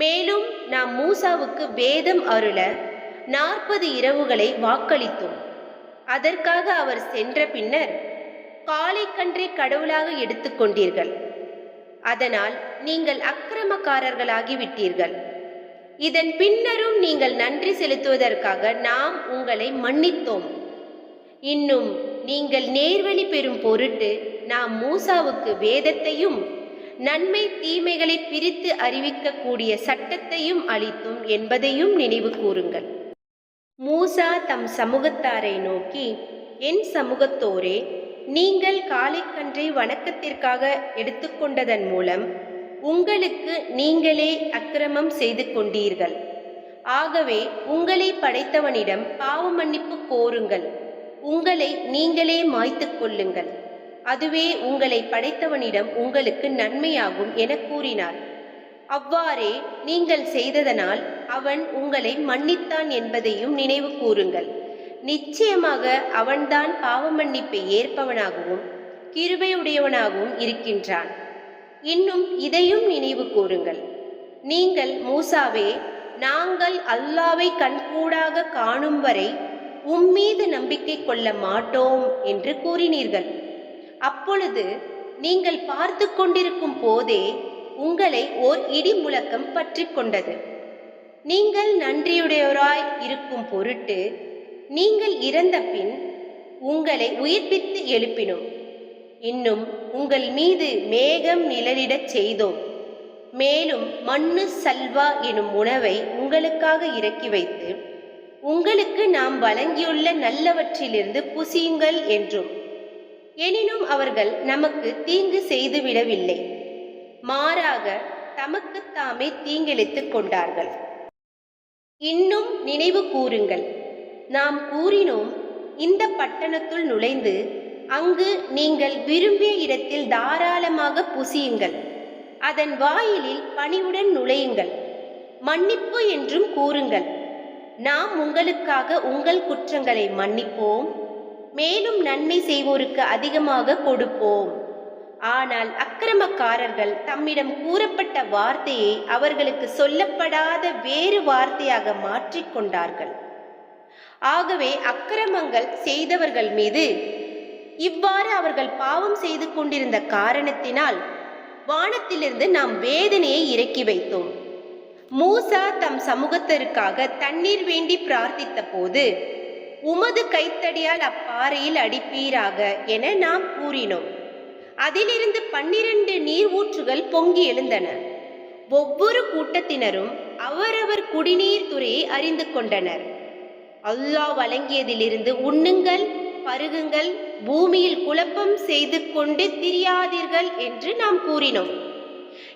மேலும் நாம் மூசாவுக்கு வேதம் அருள நாற்பது இரவுகளை வாக்களித்தோம். அதற்காக அவர் சென்ற பின்னர் காளைக்கன்றை கடவுளாக எடுத்துக்கொண்டீர்கள் அதனால் நீங்கள் அக்கிரமக்காரர்களாகிவிட்டீர்கள். இதன் பின்னரும் நீங்கள் நன்றி செலுத்துவதற்காக நாம் உங்களை மன்னித்தோம். இன்னும் நீங்கள் நேர்வழி பெறும் பொருட்டு நாம் மூசாவுக்கு வேதத்தையும் நன்மை தீமைகளை பிரித்து அறிவிக்கக்கூடிய சட்டத்தையும் அளித்தும் என்பதையும் நினைவு கூறுங்கள். மூசா தம் சமூகத்தாரை நோக்கி என் சமூகத்தோரே நீங்கள் காலைக்கன்றை வணக்கத்திற்காக எடுத்துக்கொண்டதன் மூலம் உங்களுக்கு நீங்களே அக்கிரமம் செய்து கொண்டீர்கள். ஆகவே உங்களை படைத்தவனிடம் பாவ மன்னிப்பு கோருங்கள். உங்களை நீங்களே மாய்த்துக் கொள்ளுங்கள். அதுவே உங்களை படைத்தவனிடம் உங்களுக்கு நன்மையாகும் என கூறினார். அவ்வாறே நீங்கள் செய்ததனால் அவன் உங்களை மன்னித்தான் என்பதையும் நினைவு கூறுங்கள். நிச்சயமாக அவன்தான் பாவமன்னிப்பை ஏற்பவனாகவும் கிருபையுடையவனாகவும் இருக்கின்றான். இன்னும் இதையும் நினைவு கூறுங்கள். நீங்கள் மூசாவே நாங்கள் அல்லாவை கண்கூடாக காணும் வரை உம்மீது நம்பிக்கை கொள்ள மாட்டோம் என்று கூறினீர்கள். அப்பொழுது நீங்கள் பார்த்து கொண்டிருக்கும் போதே உங்களை ஓர் இடி முழக்கம் பற்றி கொண்டது. நீங்கள் நன்றியுடையோராய் இருக்கும் பொருட்டு நீங்கள் இறந்த பின் உங்களை உயிர்ப்பித்து எழுப்பினோம். இன்னும் உங்கள் மீது மேகம் நிழலிடச் செய்தோம். மேலும் மண்ணு சல்வா எனும் உணவை உங்களுக்காக இறக்கி வைத்து உங்களுக்கு நாம் வழங்கியுள்ள நல்லவற்றிலிருந்து புசியுங்கள் என்றும். எனினும் அவர்கள் நமக்கு தீங்கு செய்துவிடவில்லை. மாறாக தமக்குத்தாமே தீங்கிழைத்துக் கொண்டார்கள். இன்னும் நினைவு கூறுங்கள். நாம் கூறினோம் இந்த பட்டணத்துள் நுழைந்து அங்கு நீங்கள் விரும்பிய இடத்தில் தாராளமாக புசியுங்கள். அதன் வாயிலில் பணிவுடன் நுழையுங்கள். மன்னிப்பு என்றும் கூறுங்கள். நாம் உங்களுக்காக உங்கள் குற்றங்களை மன்னிப்போம். மேலும் நன்மை செய்வோருக்கு அதிகமாக கொடுப்போம். ஆனால் அக்கிரமக்காரர்கள் தம்மிடம் கூறப்பட்ட வார்த்தையை அவர்களுக்கு சொல்லப்படாத வேறு வார்த்தையாக மாற்றிக்கொண்டார்கள் ஆகவே அக்கிரமங்கள் செய்தவர்கள் மீது இவ்வாறு அவர்கள் பாவம் செய்து கொண்டிருந்த காரணத்தினால் வானத்திலிருந்து நாம் வேதனையை இறக்கி வைத்தோம். மூசா தம் சமூகத்திற்காக தண்ணீர் வேண்டி பிரார்த்தித்த போது உமது கைத்தடியால் அப்பாறையில் அடிப்பீராக என நாம் கூறினோம். அதிலிருந்து பன்னிரண்டு நீர் ஊற்றுகள் பொங்கி எழுந்தன. ஒவ்வொரு கூட்டத்தினரும் அவரவர் குடிநீர் துறையை அறிந்து கொண்டனர். அல்லாஹ் வழங்கியதிலிருந்து உண்ணுங்கள் பருகுங்கள் பூமியில் குழப்பம் செய்து கொண்டு திரியாதீர்கள் என்று நாம் கூறினோம்.